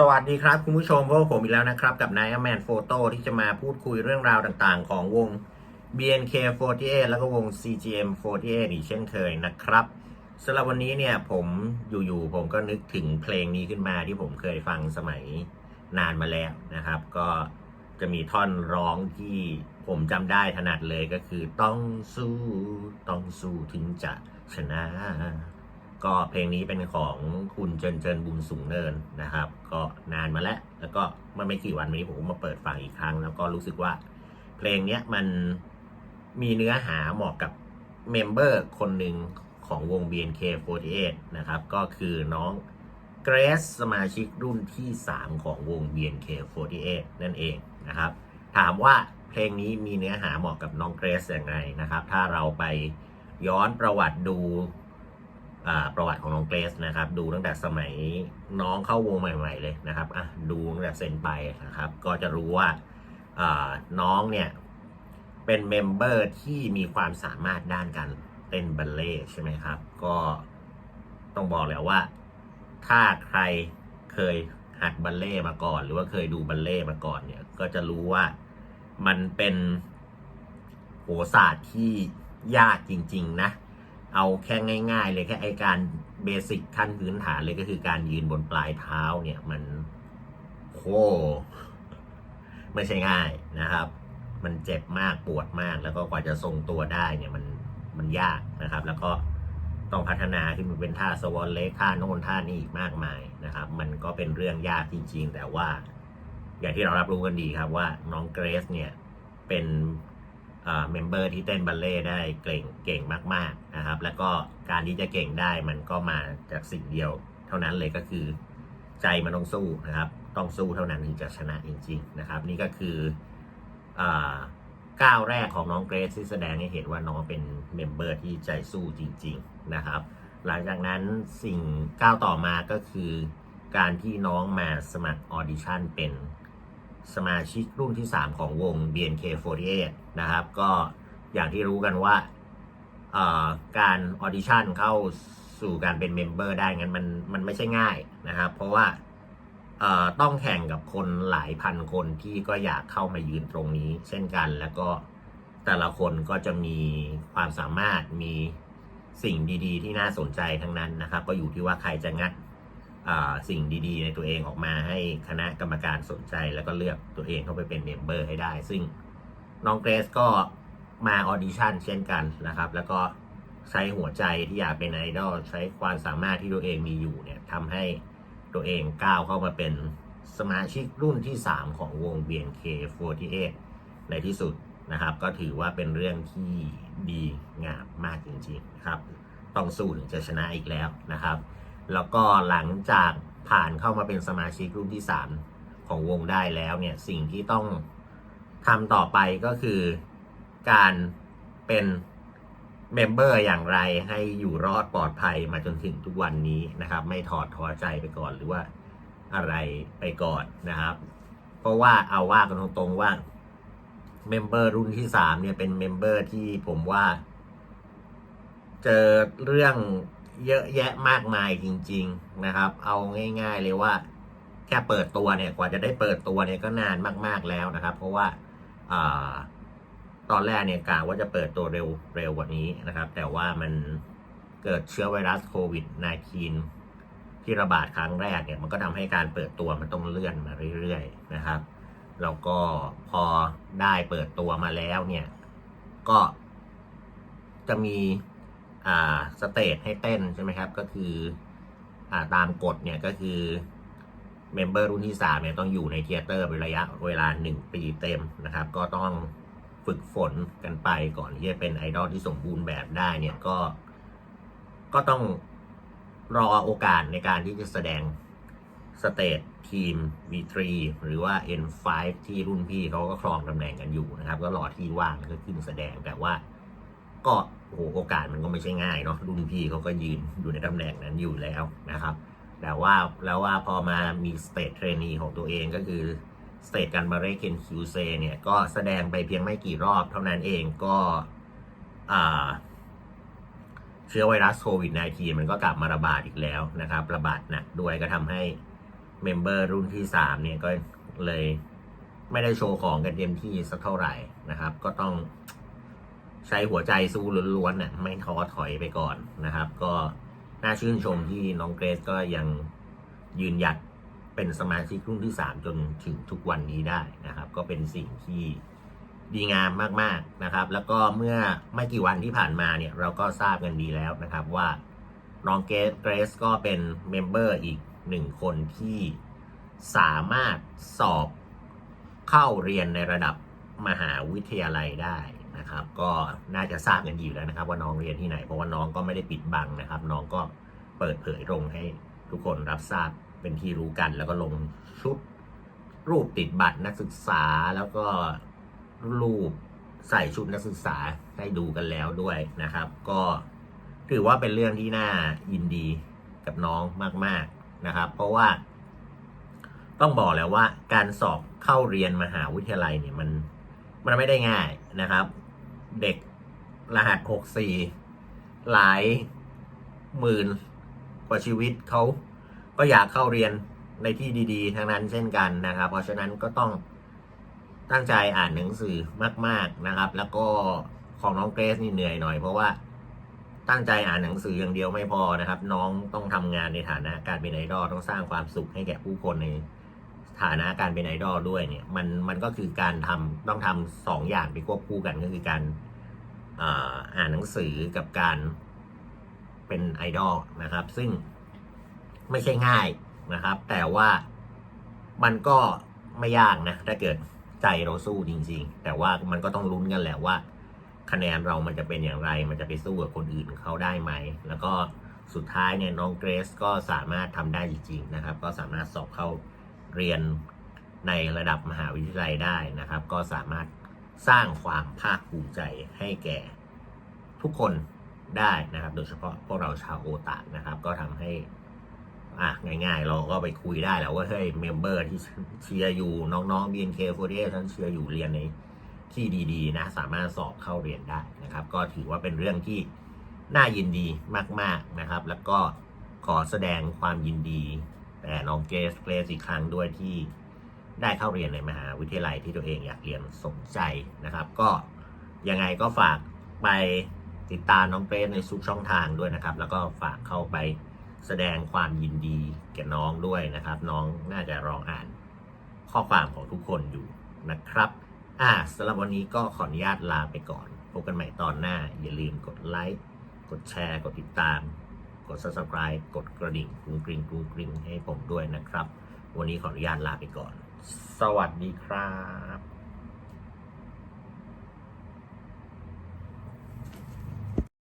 สวัสดีครับคุณผู้ชมพบกับผมอีกแล้วนะครับ กับนายแมนโฟโต้ที่จะมาพูดคุยเรื่องราวต่างๆ ของวง BNK48 แล้วก็วง CGM48 อีกเช่นเคยนะครับสำหรับวันนี้เนี่ยผมอยู่ๆผมก็นึกถึงเพลงนี้ขึ้นมาที่ผมเคยฟังสมัยนานมาแล้วนะครับ ก็จะมีท่อนร้องที่ผมจำได้ถนัดเลยก็คือต้องสู้ต้องสู้ถึงจะชนะ ก็เพลงนี้เป็นของคุณเจินเจินบุญสูงเนินนะครับ ก็นานมาแล้ว แล้วก็เมื่อไม่กี่วันนี้ผมก็มาเปิดฟังอีกครั้ง แล้วก็รู้สึกว่า เพลงเนี้ยมันมีเนื้อหาเหมาะกับเมมเบอร์คนหนึ่งของวง BNK48 นะครับ ก็คือน้องเกรซสมาชิกรุ่นที่ 3 ของวง BNK48 นั่นเองนะครับ ถามว่าเพลงนี้มีเนื้อหาเหมาะกับน้องเกรซอย่างไรนะครับ ถ้าเราไปย้อนประวัติดู ประวัติของน้องเกรซนะครับ ดูตั้งแต่สมัยน้องเข้าวงใหม่ ๆ เลยนะครับอะดูตั้งแต่เซนไปนะครับ ก็จะรู้ว่าน้องเนี่ยเป็นเมมเบอร์ที่มีความสามารถด้านการเต้นบัลเล่ใช่ไหมครับ ก็ต้องบอกแล้วว่า ถ้าใครเคยหัดบัลเล่มาก่อน หรือว่าเคยดูบัลเล่มาก่อนเนี่ย ก็จะรู้ว่ามันเป็นโหศาสตร์ที่ยากจริง ๆ นะ เอาแค่ง่าย ๆ เลยแค่ไอการเบสิกขั้นพื้นฐานเลยก็คือการยืนบนปลายเท้าเนี่ยมันโคไม่ใช่ง่ายนะครับ มันเจ็บมากปวดมาก แล้วก็กว่าจะทรงตัวได้เนี่ยมันมันยากนะครับ แล้วก็ต้องพัฒนาขึ้นมาเป็นท่าสวอลเล็กท่าโน่นท่านี้อีกมากมายนะครับ มันก็เป็นเรื่องยากจริง ๆ แต่ว่า อย่างที่เรารับรู้กันดีครับว่าน้องเกรซเนี่ยเป็น เมมเบอร์ที่เต้นบัลเล่ได้เก่งเก่งมากๆนะครับ แล้วก็การที่จะเก่งได้มันก็มาจากสิ่งเดียว เท่านั้นเลยก็คือใจมันต้องสู้นะครับ ต้องสู้เท่านั้นถึงจะชนะจริง ๆ นะครับ นี่ก็คือก้าวแรกของน้องเกรซที่แสดงให้เห็นว่าน้องเป็นเมมเบอร์ที่ใจสู้จริง ๆ นะครับ หลังจากนั้นสิ่งก้าวต่อมาก็คือ การที่น้องมาสมัครออดิชั่นเป็น สมาชิกรุ่นที่ 3 ของวง BNK48 นะครับ ก็อย่างที่รู้กันว่าการออดิชั่นเข้าสู่การเป็นเมมเบอร์ได้งั้นมันมันไม่ใช่ง่ายนะครับ เพราะว่าต้องแข่งกับคนหลายพันคนที่ก็อยากเข้ามายืนตรงนี้ เช่นกันแล้วก็แต่ละคนก็จะมีความสามารถมีสิ่งดี ๆ ที่น่าสนใจทั้งนั้นนะครับ ก็อยู่ที่ว่าใครจะงัด สิ่งดีๆ ในตัวเองออกมาให้คณะกรรมการสนใจแล้วก็เลือกตัวเองเข้าไปเป็นเมมเบอร์ให้ได้ ซึ่งน้องเกรซก็มาออดิชั่นเช่นกันนะครับ แล้วก็ใช้หัวใจที่อยากเป็นไอดอลใช้ความสามารถที่ตัวเองมีอยู่เนี่ยทำให้ตัวเองก้าวเข้ามาเป็นสมาชิกรุ่นที่ 3 ของวง BNK48 ในที่สุดนะครับ ก็ถือว่าเป็นเรื่องที่ดีงามมากจริงๆนะครับ ต้องสู้ถึงจะชนะอีกแล้วนะครับ แล้วก็หลังจากผ่านเข้ามาเป็นสมาชิกรุ่นที่ 3 ของวงได้แล้วเนี่ยสิ่งที่ต้องทำต่อไปก็คือการเป็นเมมเบอร์อย่างไรให้อยู่รอดปลอดภัยมาจนถึงทุกวันนี้นะครับ ไม่ถอดถอใจไปก่อนหรือว่าอะไรไปก่อนนะครับ เพราะว่าเอาว่ากันตรงๆว่าเมมเบอร์รุ่นที่สามเนี่ยเป็นเมมเบอร์ที่ผมว่า เจอเรื่อง เยอะแยะมากมายจริง ๆนะครับ เอาง่าย ๆ เลยว่า แค่เปิดตัวเนี่ยกว่าจะได้เปิดตัวเนี่ยก็นานมาก ๆแล้วนะครับ เพราะว่าอตอนแรกเนี่ยกะว่าจะเปิดตัวเร็วเร็วกว่านี้นะครับ แต่ว่ามันเกิดเชื้อไวรัสโควิด -19 ที่ระบาดครั้งแรกเนี่ยมันก็ทำให้การเปิดตัวมันต้องเลื่อนมาเรื่อยๆนะครับแล้วก็พอได้เปิดตัวมาแล้วเนี่ย ก็จะมี สเตจให้เต้นใช่ไหมครับ ก็คืออตามกฎเนี่ยก็คือเมมเบอร์รุ่นที่สามเนี่ยต้องอยู่ในเทเตอร์เป็นระยะเวลาหนึ่งปีเต็มนะครับ ก็ต้องฝึกฝนกันไปก่อนที่จะเป็นไอดอลที่สมบูรณ์แบบได้เนี่ยก็ก็ต้องรอโอกาสในการที่จะแสดงสเตจทีม V3 หรือว่า N5 ที่รุ่นพี่เขาก็ครองตำแหน่งกันอยู่นะครับ ก็รอที่ว่างก็ขึ้นแสดงแต่ว่า ก็โอ้โหโอกาสมันก็ไม่ใช่ง่ายเนาะรุ่นพี่เขาก็ยืนอยู่ในตำแหน่งนั้นอยู่แล้วนะครับ แต่ว่าแล้วว่าพอมามีสเตจเทรนนีของตัวเองก็คือสเตจการบาเรเคนคิวเซเนี่ยก็แสดงไปเพียงไม่กี่รอบเท่านั้นเองก็เชื้อไวรัสโควิด -19 มันก็กลับมาระบาดอีกแล้วนะครับ ระบาดหนักด้วยก็ทำให้เมมเบอร์รุ่นที่สามเนี่ยก็เลยไม่ได้โชว์ของกันเต็มที่สักเท่าไหร่นะครับ ก็ต้อง ใช้หัวใจสู้ล้วนๆน่ะไม่ท้อถอยไปก่อนนะครับ ก็น่าชื่นชมที่น้องเกรซก็ยังยืนหยัดเป็นสมาชิกรุ่นที่สามจนถึงทุกวันนี้ได้นะครับ ก็เป็นสิ่งที่ดีงามมากๆนะครับ แล้วก็เมื่อไม่กี่วันที่ผ่านมาเนี่ยเราก็ทราบกันดีแล้วนะครับว่าน้องเกรซเกรซก็เป็นเมมเบอร์อีกหนึ่งคนที่สามารถสอบเข้าเรียนในระดับมหาวิทยาลัยได้ นะครับ ก็น่าจะทราบกันดีอยู่แล้วนะครับ ว่าน้องเรียนที่ไหน เพราะว่าน้องก็ไม่ได้ปิดบังนะครับ น้องก็เปิดเผยลงให้ทุกคนรับทราบเป็นที่รู้กัน แล้วก็ลงชุดรูปติดบัตรนักศึกษาแล้วก็รูปใส่ชุดนักศึกษาให้ดูกันแล้วด้วยนะครับ ก็ถือว่าเป็นเรื่องที่น่ายินดีกับน้องมาก ๆนะครับ เพราะว่า ต้องบอกแล้วว่าการสอบเข้าเรียนมหาวิทยาลัยเนี่ยมันมันไม่ได้ง่ายนะครับ เด็กรหัสหกสี่หลายหมื่นกว่าชีวิตเขาก็อยากเข้าเรียนในที่ดีๆ ทั้งนั้นเช่นกันนะครับ เพราะฉะนั้นก็ต้องตั้งใจอ่านหนังสือมาก ๆนะครับ แล้วก็ของน้องเกรซนี่เหนื่อยหน่อยเพราะว่าตั้งใจอ่านหนังสืออย่างเดียวไม่พอนะครับ น้องต้องทำงานในฐานะการเป็นไอดอลต้องสร้างความสุขให้แก่ผู้คนใน ฐานะการเป็นไอดอลด้วยเนี่ยมันมันก็คือการทำต้องทำสองอย่างไปควบคู่กันก็คือการอ่าอ่านหนังสือกับการเป็นไอดอลนะครับ ซึ่งไม่ใช่ง่ายนะครับ แต่ว่ามันก็ไม่ยากนะ ถ้าเกิดใจเราสู้จริง ๆ แต่ว่ามันก็ต้องลุ้นกันแหละว่า คะแนนเรามันจะเป็นอย่างไร มันจะไปสู้กับคนอื่นเขาได้ไหม แล้วก็สุดท้ายเนี่ยน้องเกรซก็สามารถทำได้จริงๆนะครับ ก็สามารถสอบเข้า เรียนในระดับมหาวิทยาลัยได้นะครับ ก็สามารถสร้างความภาคภูมิใจให้แก่ทุกคนได้นะครับ โดยเฉพาะพวกเราชาวโอตานะครับ ก็ทำให้อะง่ายๆ เราก็ไปคุยได้แล้วว่าเฮ้ยเมมเบอร์ที่เชียร์อยู่น้องๆ BNK48 ทั้งเชียร์อยู่เรียนในที่ดีๆ นะ สามารถสอบเข้าเรียนได้นะครับ ก็ถือว่าเป็นเรื่องที่น่ายินดีมาก ๆนะครับ แล้วก็ขอแสดงความยินดี แต่น้องเกรสเกรสอีกครั้งด้วยที่ได้เข้าเรียนในมหาวิทยาลัยที่ตัวเองอยากเรียนสนใจนะครับ ก็ยังไงก็ฝากไปติดตามน้องเกรสในทุกช่องทางด้วยนะครับ แล้วก็ฝากเข้าไปแสดงความยินดีแก่น้องด้วยนะครับ น้องน่าจะรองอ่านข้อความของทุกคนอยู่นะครับอ่าสำหรับวันนี้ก็ขออนุญาตลาไปก่อน พบกันใหม่ตอนหน้า อย่าลืมกดไลค์ กดแชร์ กดติดตาม กด subscribe กดกระดิ่งกรุงกริงกรุงกริงให้ผมด้วยนะครับ วันนี้ขออนุญาตลาไปก่อน สวัสดีครับ